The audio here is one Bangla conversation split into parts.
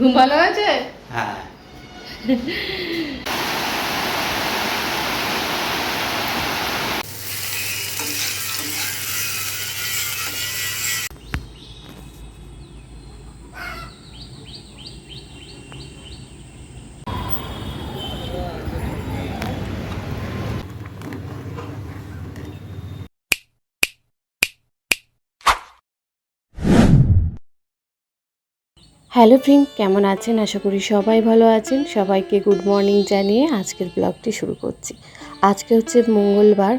ঘুম ভালো আছে হ্যাঁ। হ্যালো ফ্রেন্ড, কেমন আছেন? আশা করি সবাই ভালো আছেন। সবাইকে গুড মর্নিং জানিয়ে আজকের ব্লগটি শুরু করছি। আজকে হচ্ছে মঙ্গলবার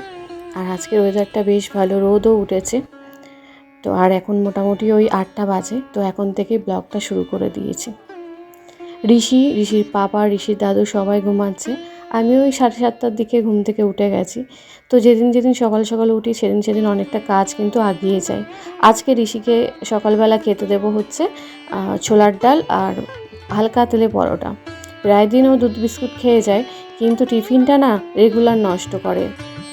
আর আজকের ওয়েদারটা বেশ ভালো, রোদও উঠেছে। তো আর এখন মোটামুটি ওই আটটা বাজে, তো এখন থেকে ব্লগটা শুরু করে দিয়েছি। ঋষি, ঋষির পাপা, ঋষির দাদু সবাই ঘুমাচ্ছে। আমি ওই সাড়ে সাতটার দিকে ঘুম থেকে উঠে গেছি। তো যেদিন যেদিন সকাল সকাল উঠি, সেদিন সেদিন অনেকটা কাজ কিন্তু আগিয়ে যায়। আজকে ঋষিকে সকালবেলা খেতে দেবো হচ্ছে ছোলার ডাল আর হালকা তেলে পরোটা। প্রায় দিন ও দুধ বিস্কুট খেয়ে যায়, কিন্তু টিফিনটা না রেগুলার নষ্ট করে।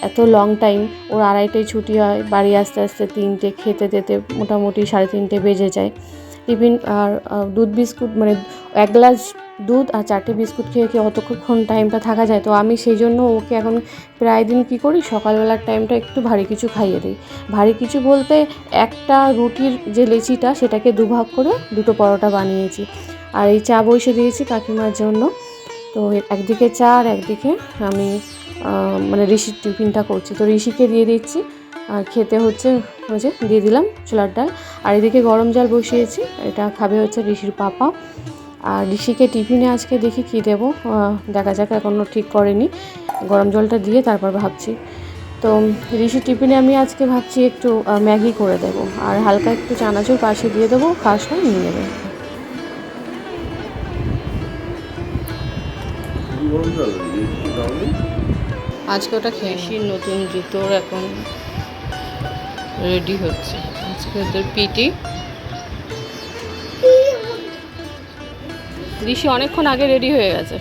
এত লং টাইম ওর আড়াইটায় ছুটি হয়, বাড়ি আস্তে আস্তে তিনটে খেতে যেতে মোটামুটি সাড়ে তিনটে বেজে যায়। টিফিন আর দুধ বিস্কুট মানে এক গ্লাস দুধ আর চারটে বিস্কুট খেয়ে খেয়ে অতক্ষণ টাইমটা থাকা যায়। তো আমি সেই জন্য ওকে এখন প্রায় দিন কী করি, সকালবেলার টাইমটা একটু ভারী কিছু খাইয়ে দিই। ভারী কিছু বলতে একটা রুটির যে লেচিটা, সেটাকে দুভাগ করে দুটো পরোটা বানিয়েছি। আর এই চা বসে দিয়েছি কাকিমার জন্য। তো একদিকে চা আর একদিকে আমি মানে ঋষির টিফিনটা করছি। তো ঋষিকে দিয়ে দিচ্ছি। খেতে হচ্ছে ওই যে দিয়ে দিলাম ছোলার ডাল। আর এদিকে গরম জল বসিয়েছি এটা খাবে হচ্ছে ঋষির পাপা। আর ঋষিকে টিফিনে আজকে দেখি কী দেবো দেখা যাক এখনও ঠিক করেনি। গরম জলটা দিয়ে তারপর ভাবছি। তো ঋষির টিফিনে আমি আজকে ভাবছি একটু ম্যাগি করে দেবো। আর হালকা একটু চানাচুর পাশে দিয়ে দেবো সময় নিয়ে নেবে। আজকে ওটা খেয়ে ঋষির নতুন জুতোর এখন রেডি হচ্ছে। আজকে ওদের পিটি। ঋষি অনেকক্ষণ আগে রেডি হয়ে গেছে।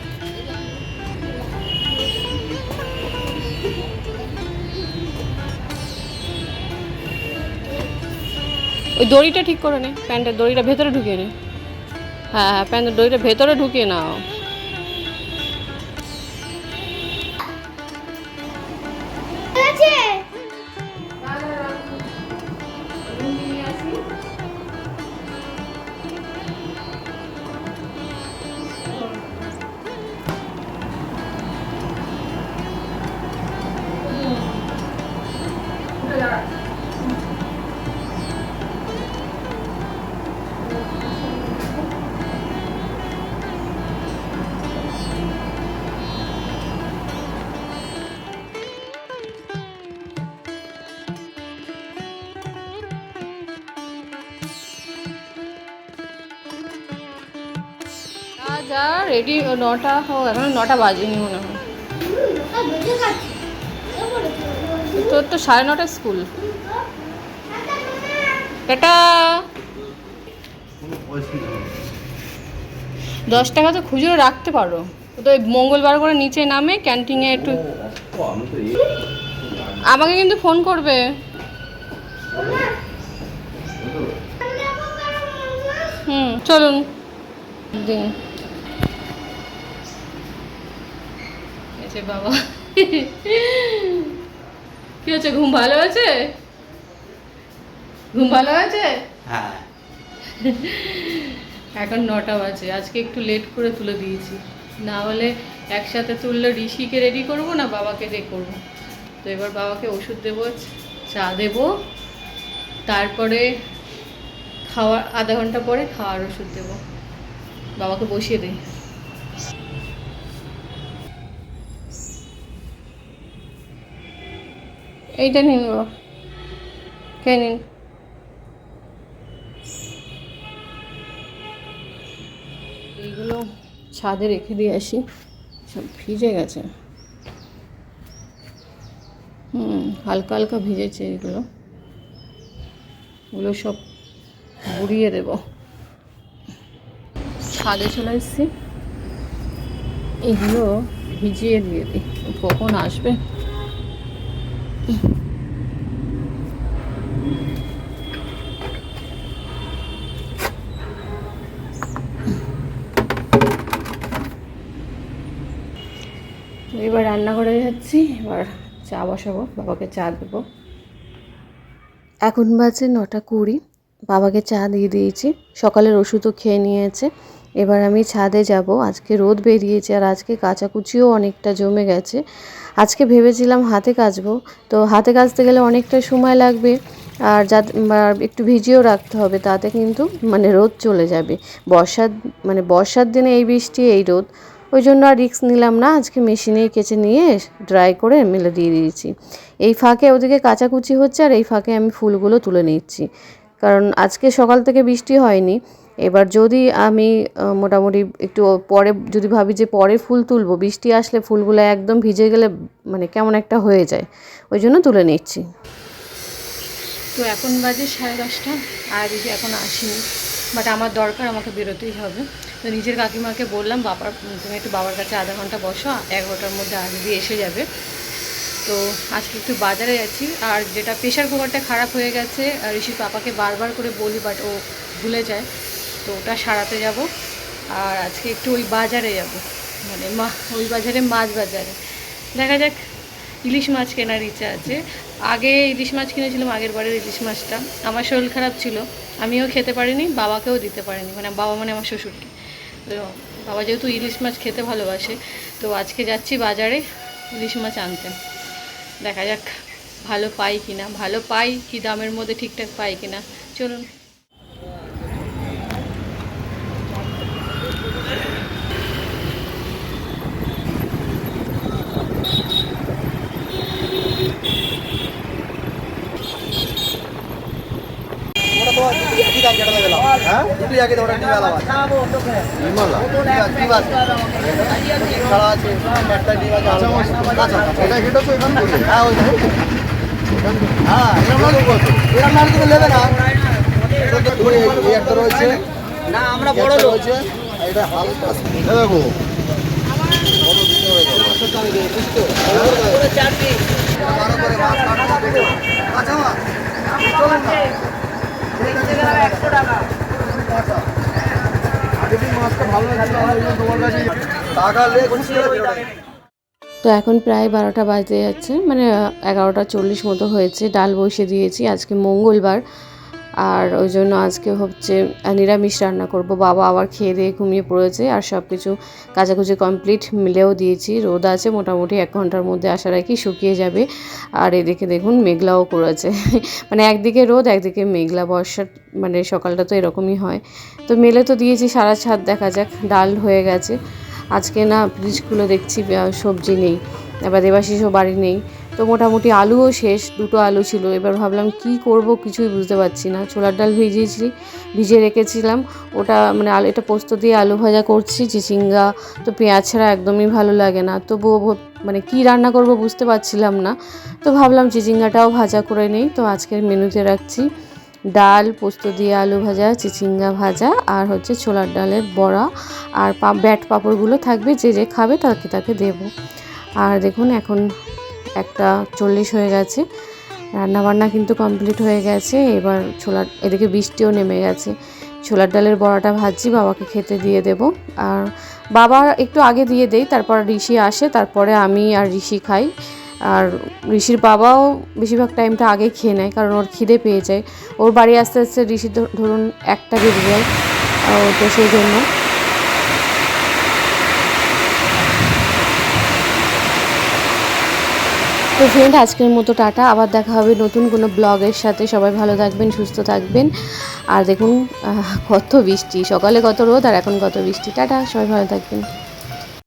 ওই দড়িটা ঠিক করে নে, প্যান্টের দড়িটা ভেতরে ঢুকিয়ে নে। হ্যাঁ হ্যাঁ প্যান্টের দড়িটা ভেতরে ঢুকিয়ে নাও। যা রেডি নটা হোক এখন নটা বাজেনি মনে হয়। তোর তো সাড়ে নটা স্কুল। এটা দশ টাকা তো খুচরো রাখতে পারো। তো মঙ্গলবার করে নিচে নামে ক্যান্টিনে একটু আমাকে কিন্তু ফোন করবে। হুম, চলুন। দিন বাবা। কি হচ্ছে ঘুম ভালো আছে? ঘুম ভালো আছে? হ্যাঁ। এখন নটা বাজে আজকে একটু লেট করে তুলে দিয়েছি। না হলে একসাথে তুললে ঋষিকে রেডি করব না বাবাকে রে করব? তো এবার বাবাকে ওষুধ দেবো চা দেবো তারপরে খাওয়ার আধা ঘণ্টা পরে খাওয়ার ওষুধ দেবো। বাবাকে বসিয়ে দিই। এইটা নিন খেয়ে নিন? এইগুলো ছাদে রেখে দিয়ে আসি। সব ভিজে গেছে। হুম, হালকা হালকা ভিজেছে এগুলো। ওগুলো সব গুড়িয়ে দেব। ছাদে চলে এসেছি। এগুলো ভিজিয়ে দিয়ে দিই। কখন আসবে? এবার রান্নাঘরে যাচ্ছি, এবার চা বসাবো, বাবাকে চা দেবো। এখন বাজে নটা কুড়ি, বাবাকে চা দিয়ে দিয়েছি, সকালের ওষুধও খেয়ে নিয়েছে। এবার আমি ছাদে যাব। আজকে রোদ বেরিয়েছে আর আজকে কাচাকুচিও অনেকটা জমে গেছে। আজকে ভেবেছিলাম হাতে কাচবো। তো হাতে কাচতে গেলে অনেকটা সময় লাগবে আর যা একটু ভিজিয়েও রাখতে হবে, তাতে কিন্তু মানে রোদ চলে যাবে। বর্ষার মানে বর্ষার দিনে এই বৃষ্টি, এই রোদ। ওই জন্য আর রিক্স নিলাম না। আজকে মেশিনেই কেচে নিয়ে ড্রাই করে মেলে দিয়ে দিয়েছি। এই ফাঁকে ওদিকে কাচাকুচি হচ্ছে আর এই ফাঁকে আমি ফুলগুলো তুলে নিচ্ছি। কারণ আজকে সকাল থেকে বৃষ্টি হয়নি। এবার যদি আমি মোটামুটি একটু পরে, যদি ভাবি যে পরে ফুল তুলবো, বৃষ্টি আসলে ফুলগুলো একদম ভিজে গেলে মানে কেমন একটা হয়ে যায়, ওই জন্য তুলে নিচ্ছি। তো এখন বাজে সাড়ে দশটা, আর দিদি এখন আসেনি বাট আমার দরকার, আমাকে বেরোতেই হবে। তো নিজের কাকিমাকে বললাম, বাবার, তুমি একটু বাবার কাছে আধা ঘণ্টা বসো, এগারোটার মধ্যে দিদি এসে যাবে। তো আজকে একটু বাজারে যাচ্ছি, আর যেটা প্রেশার কুকারটা খারাপ হয়ে গেছে ঋষির পাপাকে বারবার করে বলি বাট ও ভুলে যায়। তো ওটা সারাতে যাব। আর আজকে একটু ওই বাজারে যাব। মানে মা, ওই বাজারে মাছ বাজারে। দেখা যাক, ইলিশ মাছ কেনার ইচ্ছা আছে। আগে ইলিশ মাছ কিনেছিলাম, আগের বারের ইলিশ মাছটা। আমার শরীর খারাপ ছিল। আমিও খেতে পারিনি, বাবাকেও দিতে পারিনি। মানে বাবা মানে আমার শ্বশুরকে। তো বাবা যেহেতু ইলিশ মাছ খেতে ভালোবাসে, তো আজকে যাচ্ছি বাজারে ইলিশ মাছ আনতে। দেখা যাক, ভালো পাই কি না ভালো পাই কি দামের মধ্যে ঠিকঠাক পাই কিনা। চলুন ওটা তোমার দুটি একই দাম কেটে দিলাম হ্যাঁ দুটি একই দাম ওটা কি বেলা আছে বিমলা ডিম আছে ছাড়া আছে একটা ডিম আছে কাঁচা এটা কেটে তো এখান থেকে হ্যাঁ ওই হ্যাঁ এরকম না কত এরকম না তুমি নেবে না এটা তো ধরে এই একটা রয়েছে না আমরা বড় রয়েছে এটা হালকা দেখো করে তো এখন প্রায় বারোটা বাজতে যাচ্ছে মানে এগারোটা চল্লিশ মতো হয়েছে। ডাল বসে দিয়েছি। আজকে মঙ্গলবার। আর ওই জন্য আজকে হচ্ছে নিরামিষ রান্না করব। বাবা আবার খেয়ে দিয়ে ঘুমিয়ে পড়েছে আর সব কিছু কাচাকুচি কমপ্লিট মিলেও দিয়েছি। রোদ আছে, মোটামুটি এক ঘণ্টার মধ্যে আশা রাখি শুকিয়ে যাবে। আর এদিকে দেখুন, মেঘলাও করেছে। মানে একদিকে রোদ, একদিকে মেঘলা। বর্ষার মানে সকালটা তো এরকমই হয়। তো মেলে তো দিয়েছি, সারা ছাদ দেখা যাক, ডাল হয়ে গেছে। আজকে না ফ্রিজ খুলে দেখছি সবজি নেই। এবার দেবাশিসও বাড়ি নেই। তো মোটামুটি আলুও শেষ, দুটো আলু ছিল। এবার ভাবলাম কি করব কিছুই বুঝতে পারছি না। ছোলার ডাল ভিজিয়েছি ভিজিয়ে রেখেছিলাম। ওটা মানে আলু, এটা পোস্ত দিয়ে আলু ভাজা করছি, চিচিঙ্গা তো পেঁয়াজ ছাড়া একদমই ভালো লাগে না। তবুও মানে কি রান্না করব বুঝতে পারছিলাম না। তো ভাবলাম চিচিঙ্গাটাও ভাজা করে নেই। তো আজকের মেনুতে রাখছি ডাল, পোস্ত দিয়ে আলু ভাজা, চিচিঙ্গা ভাজা আর হচ্ছে ছোলার ডালের বড়া। আর ব্যাট পাঁপড়গুলো থাকবে, যে যে খাবে তাকে তাকে দেবো। আর দেখুন, এখন একটা চল্লিশ হয়ে গেছে। রান্নাবান্না কিন্তু কমপ্লিট হয়ে গেছে। এবার ছোলার, এদিকে বৃষ্টিও নেমে গেছে। ছোলার ডালের বড়াটা ভাজি বাবাকে খেতে দিয়ে দেব। আর বাবা একটু আগে দিয়ে দেই, তারপর ঋষি আসে, তারপরে আমি আর ঋষি খাই। আর ঋষির বাবাও বেশিরভাগ টাইমটা আগে খেয়ে নেয়, কারণ ওর খিদে পেয়ে যায়। ওর বাড়ি আস্তে আস্তে ঋষি ধরুন একটা বেজে যায় তো সেই জন্য। তো ফ্রেন্ড আজকের মতো টাটা। আবার দেখা হবে নতুন কোনো ব্লগের সাথে। সবাই ভালো থাকবেন, সুস্থ থাকবেন। আর দেখুন কত বৃষ্টি। সকালে কত রোদ, আর এখন কত বৃষ্টি। টাটা, সবাই ভালো থাকবেন।